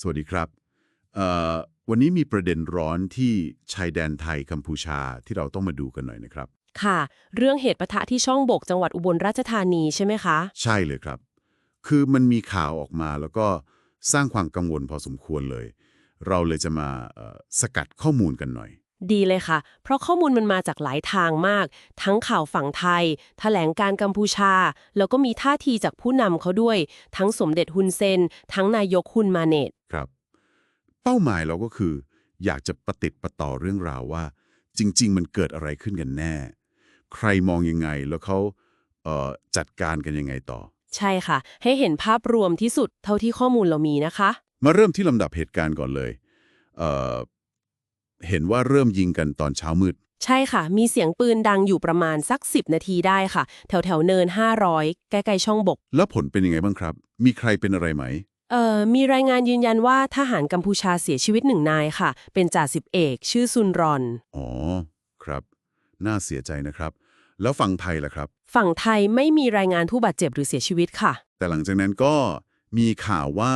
สวัสดีครับเอ่อวันนี้มีประเด็นร้อนที่ชายแดนไทยกัมพูชาที่เราต้องมาดูกันหน่อยนะครับ ค่ะ เรื่องเหตุปะทะที่ช่องบกจังหวัดอุบลราชธานีใช่ไหมคะ ใช่เลยครับ คือมันมีข่าวออกมาแล้วก็สร้างความกังวลพอสมควรเลย เราเลยจะมาเอ่อสกัดข้อมูลกันหน่อย ดีเลยค่ะ เพราะข้อมูลมันมาจากหลายทางมาก ทั้งข่าวฝั่งไทยแถลงการกัมพูชา แล้วก็มีท่าทีจากผู้นำเขาด้วย ทั้งสมเด็จฮุนเซน ทั้งนายกฮุนมาเนตครับ เป้าหมายเราก็คือ อยากจะประติดประต่อเรื่องราวว่า จริง ๆ มันเกิดอะไรขึ้นกันแน่ ใครมองยังไงแล้วเขาเอ่อจัดการกันยังไงต่อ ใช่ค่ะ ให้เห็นภาพรวมที่สุดเท่าที่ข้อมูลเรามีนะคะ มาเริ่มที่ลำดับเหตุการณ์ก่อนเลย เอ่อเห็นว่าเริ่มยิงกันตอนเช้ามืด ใช่ค่ะ มีเสียงปืนดังอยู่ประมาณสัก 10 นาทีได้ค่ะ แถวแถวๆเนิน 500 ใกล้ๆช่องบก แล้วผลเป็นยังไงบ้างครับ มีใครเป็นอะไรไหม เอ่อ มีรายงานยืนยันว่าทหารกัมพูชาเสียชีวิตหนึ่งนายค่ะ เป็นจ่าสิบเอก ชื่อซุนรอน อ๋อ ครับ น่าเสียใจนะครับ แล้วฝั่งไทยล่ะครับ ฝั่งไทยไม่มีรายงานผู้บาดเจ็บหรือเสียชีวิตค่ะ แต่หลังจากนั้นก็มีข่าวว่า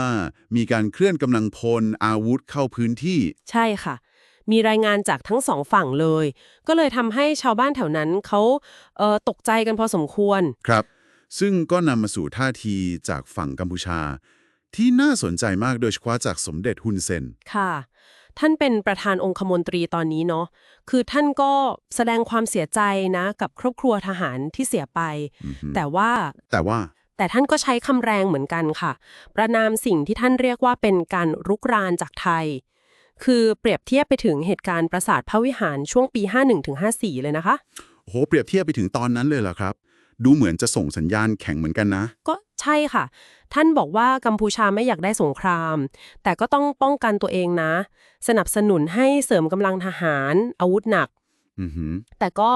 มีการเคลื่อนกำลังพลอาวุธเข้าพื้นที่ ใช่ค่ะ มีรายงานจากทั้งสองฝั่งเลย ก็เลยทำให้ชาวบ้านแถวนั้นเขาเอ่อตกใจกันพอสมควร ครับ ซึ่งก็นำมาสู่ท่าทีจากฝั่งกัมพูชา ที่น่าสนใจมากโดยเฉพาะจากสมเด็จฮุนเซน ค่ะ ท่านเป็นประธานองคมนตรีตอนนี้เนาะ คือท่านก็แสดงความเสียใจนะกับครอบครัวทหารที่เสียไปอือฮึแต่ว่า แต่ว่าแต่ท่านก็ใช้คำแรงเหมือนกันค่ะ ประนามสิ่งที่ท่านเรียกว่าเป็นการรุกรานจากไทย คือเปรียบเทียบไปถึงเหตุการณ์ปราสาทพระวิหารช่วงปี 51-54 เลยนะคะโอ้โหเปรียบเทียบไปถึงตอนนั้นเลยเหรอครับ ดูเหมือนจะส่งสัญญาณแข็งเหมือนกันนะ ก็ใช่ค่ะ ท่านบอกว่ากัมพูชาไม่อยากได้สงคราม แต่ก็ต้องป้องกันตัวเองนะ สนับสนุนให้เสริมกำลังทหารอาวุธหนักอือหือแต่ก็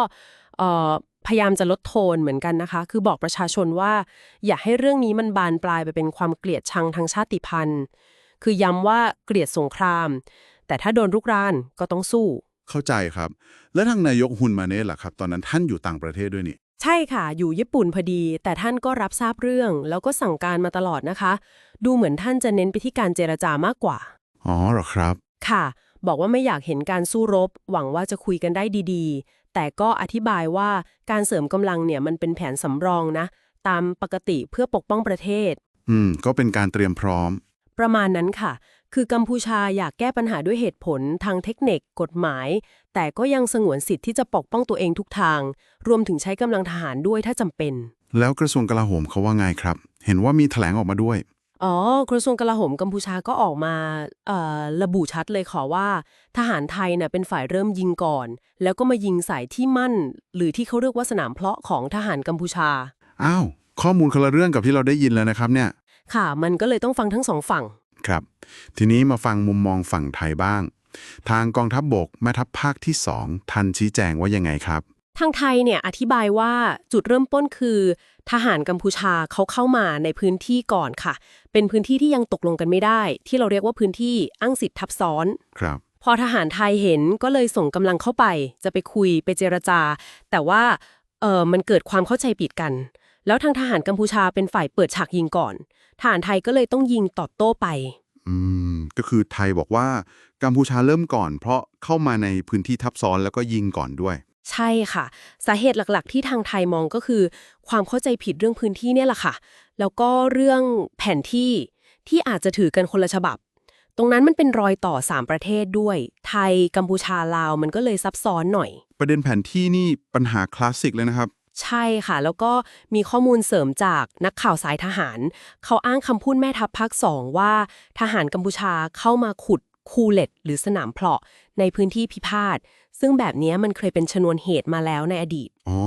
เอ่อพยายามจะลดโทนเหมือนกันนะคะ คือบอกประชาชนว่า อย่าให้เรื่องนี้มันบานปลายไปเป็นความเกลียดชังทางชาติพันธุ์ คือย้ำว่าเกลียดสงคราม แต่ถ้าโดนรุกรานก็ต้องสู้ เข้าใจครับ แล้วทางนายกฮุนมาเน่ล่ะครับ ตอนนั้นท่านอยู่ต่างประเทศด้วยนี่ ใช่ค่ะ อยู่ญี่ปุ่นพอดี แต่ท่านก็รับทราบเรื่อง แล้วก็สั่งการมาตลอดนะคะ ดูเหมือนท่านจะเน้นไปที่การเจรจามากกว่า อ๋อเหรอครับ ค่ะ บอกว่าไม่อยากเห็นการสู้รบ หวังว่าจะคุยกันได้ดีๆ แต่ก็อธิบายว่าการเสริมกำลังเนี่ยมันเป็นแผนสำรองนะ ตามปกติเพื่อปกป้องประเทศ อืม ก็เป็นการเตรียมพร้อม ประมาณนั้นค่ะ คือกัมพูชาอยากแก้ปัญหาด้วยเหตุผลทางเทคนิคกฎหมาย แต่ก็ยังสงวนสิทธิ์ที่จะปกป้องตัวเองทุกทาง รวมถึงใช้กำลังทหารด้วยถ้าจำเป็น แล้วกระทรวงกลาโหมเขาว่าไงครับ เห็นว่ามีแถลงออกมาด้วย อ๋อ กระทรวงกลาโหมกัมพูชาก็ออกมาเอ่อระบุชัดเลยขอว่า ทหารไทยเนี่ยเป็นฝ่ายเริ่มยิงก่อน แล้วก็มายิงใส่ที่มั่น หรือที่เขาเรียกว่าสนามเพลาะของทหารกัมพูชา อ้าวข้อมูลคนละเรื่องกับที่เราได้ยินแล้วนะครับเนี่ย ค่ะ มันก็เลยต้องฟังทั้งสองฝั่ง ครับ ทีนี้มาฟังมุมมองฝั่งไทยบ้าง ทางกองทัพบบกแม่ทัพภาคที่สองท่านชี้แจงว่ายังไงครับ ทางไทยเนี่ยอธิบายว่าจุดเริ่มต้นคือ ทหารกัมพูชาเขาเข้ามาในพื้นที่ก่อนค่ะ เป็นพื้นที่ที่ยังตกลงกันไม่ได้ ที่เราเรียกว่าพื้นที่อ้างสิทธิ์ทับซ้อน ครับพอทหารไทยเห็นก็เลยส่งกำลังเข้าไป จะไปคุยไปเจรจา แต่ว่าเออมันเกิดความเข้าใจผิดกัน แล้วทางทหารกัมพูชาเป็นฝ่ายเปิดฉากยิงก่อน ทหารไทยก็เลยต้องยิงตอบโต้ไป อืม ก็คือไทยบอกว่ากัมพูชาเริ่มก่อน เพราะเข้ามาในพื้นที่ทับซ้อนแล้วก็ยิงก่อนด้วย ใช่ค่ะ สาเหตุหลักๆ ที่ทางไทยมองก็คือ ความเข้าใจผิดเรื่องพื้นที่เนี่ยแหละค่ะ แล้วก็เรื่องแผนที่ที่อาจจะถือกันคนละฉบับ ตรงนั้นมันเป็นรอยต่อ 3 ประเทศด้วย ไทยกัมพูชาลาวมันก็เลยซับซ้อนหน่อย ประเด็นแผนที่นี่ปัญหาคลาสสิกเลยนะครับ ใช่ค่ะ แล้วก็มีข้อมูลเสริมจากนักข่าวสายทหาร เขาอ้างคำพูดแม่ทัพภาคสองว่า ทหารกัมพูชาเข้ามาขุดคูเล็ตหรือสนามเพลาะในพื้นที่พิพาท ซึ่งแบบนี้มันเคยเป็นชนวนเหตุมาแล้วในอดีต อ๋อ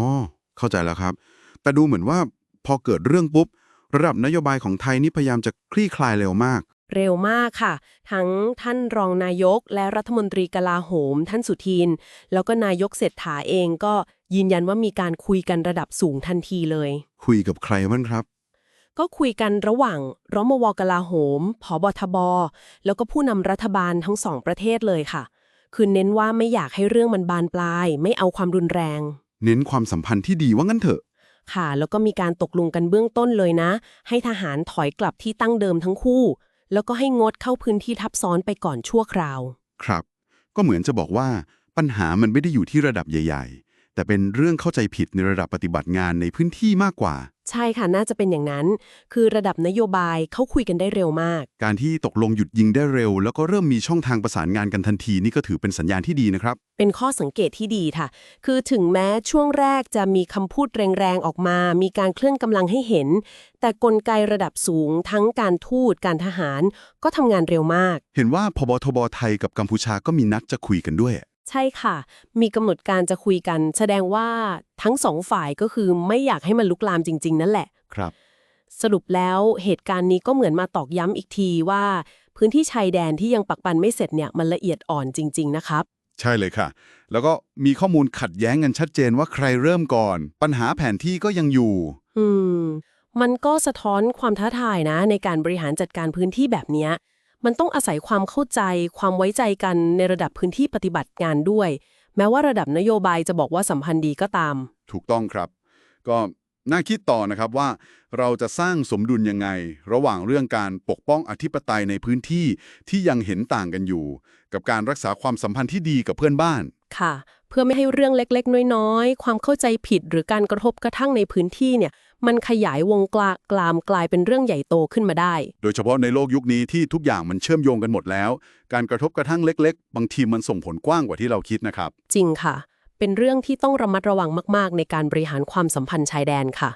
เข้าใจแล้วครับ แต่ดูเหมือนว่าพอเกิดเรื่องปุ๊บ ระดับนโยบายของไทยนี่พยายามจะคลี่คลายเร็วมาก เร็วมากค่ะ ทั้งท่านรองนายกและรัฐมนตรีกลาโหม ท่านสุทิน แล้วก็นายกเศรษฐาเองก็ ยืนยันว่ามีการคุยกันระดับสูงทันทีเลย คุยกับใครบ้างครับ ก็คุยกันระหว่างรมวกลาโหมผบทบ แล้วก็ผู้นำรัฐบาลทั้งสองประเทศเลยค่ะ คือเน้นว่าไม่อยากให้เรื่องมันบานปลาย ไม่เอาความรุนแรง เน้นความสัมพันธ์ที่ดีว่างั้นเถอะ ค่ะ แล้วก็มีการตกลงกันเบื้องต้นเลยนะ ให้ทหารถอยกลับที่ตั้งเดิมทั้งคู่ แล้วก็ให้งดเข้าพื้นที่ทับซ้อนไปก่อนชั่วคราว ครับ ก็เหมือนจะบอกว่าปัญหามันไม่ได้อยู่ที่ระดับใหญ่ๆ แต่เป็นเรื่องเข้าใจผิดในระดับปฏิบัติงานในพื้นที่มากกว่า ใช่ค่ะ น่าจะเป็นอย่างนั้น คือระดับนโยบายเขาคุยกันได้เร็วมาก การที่ตกลงหยุดยิงได้เร็ว แล้วก็เริ่มมีช่องทางประสานงานกันทันทีนี่ก็ถือเป็นสัญญาณที่ดีนะครับ เป็นข้อสังเกตที่ดีค่ะ คือถึงแม้ช่วงแรกจะมีคำพูดแรงๆออกมา มีการเคลื่อนกำลังให้เห็น แต่กลไกระดับสูง ทั้งการทูตการทหาร ก็ทำงานเร็วมาก เห็นว่าพบทบไทยกับกัมพูชาก็มีนัดจะคุยกันด้วย ใช่ค่ะ มีกำหนดการจะคุยกัน แสดงว่าทั้งสองฝ่ายก็คือไม่อยากให้มันลุกลามจริง ๆ นั่นแหละ ครับ สรุปแล้วเหตุการณ์นี้ก็เหมือนมาตอกย้ำอีกทีว่า พื้นที่ชายแดนที่ยังปักปันไม่เสร็จเนี่ยมันละเอียดอ่อนจริง ๆ นะครับ ใช่เลยค่ะ แล้วก็มีข้อมูลขัดแย้งกันชัดเจนว่าใครเริ่มก่อน ปัญหาแผนที่ก็ยังอยู่ อืม มันก็สะท้อนความท้าทายนะ ในการบริหารจัดการพื้นที่แบบเนี้ย มันต้องอาศัยความเข้าใจ ความไว้ใจกันในระดับพื้นที่ปฏิบัติงานด้วย แม้ว่าระดับนโยบายจะบอกว่าสัมพันธ์ดีก็ตาม ถูกต้องครับ ก็น่าคิดต่อนะครับว่าเราจะสร้างสมดุลยังไง ระหว่างเรื่องการปกป้องอธิปไตยในพื้นที่ที่ยังเห็นต่างกันอยู่ กับการรักษาความสัมพันธ์ที่ดีกับเพื่อนบ้าน ค่ะ เพื่อไม่ให้เรื่องเล็กๆ น้อยๆ ความเข้าใจผิดหรือการกระทบกระทั่งในพื้นที่เนี่ย มันขยายวงกลากลามกลายเป็นเรื่องใหญ่โตขึ้นมาได้ โดยเฉพาะในโลกยุคนี้ที่ทุกอย่างมันเชื่อมโยงกันหมดแล้ว การกระทบกระทั่งเล็ก ๆ บางทีมันส่งผลกว้างกว่าที่เราคิดนะครับ จริงค่ะ เป็นเรื่องที่ต้องระมัดระวังมาก ๆ ในการบริหารความสัมพันธ์ชายแดนค่ะ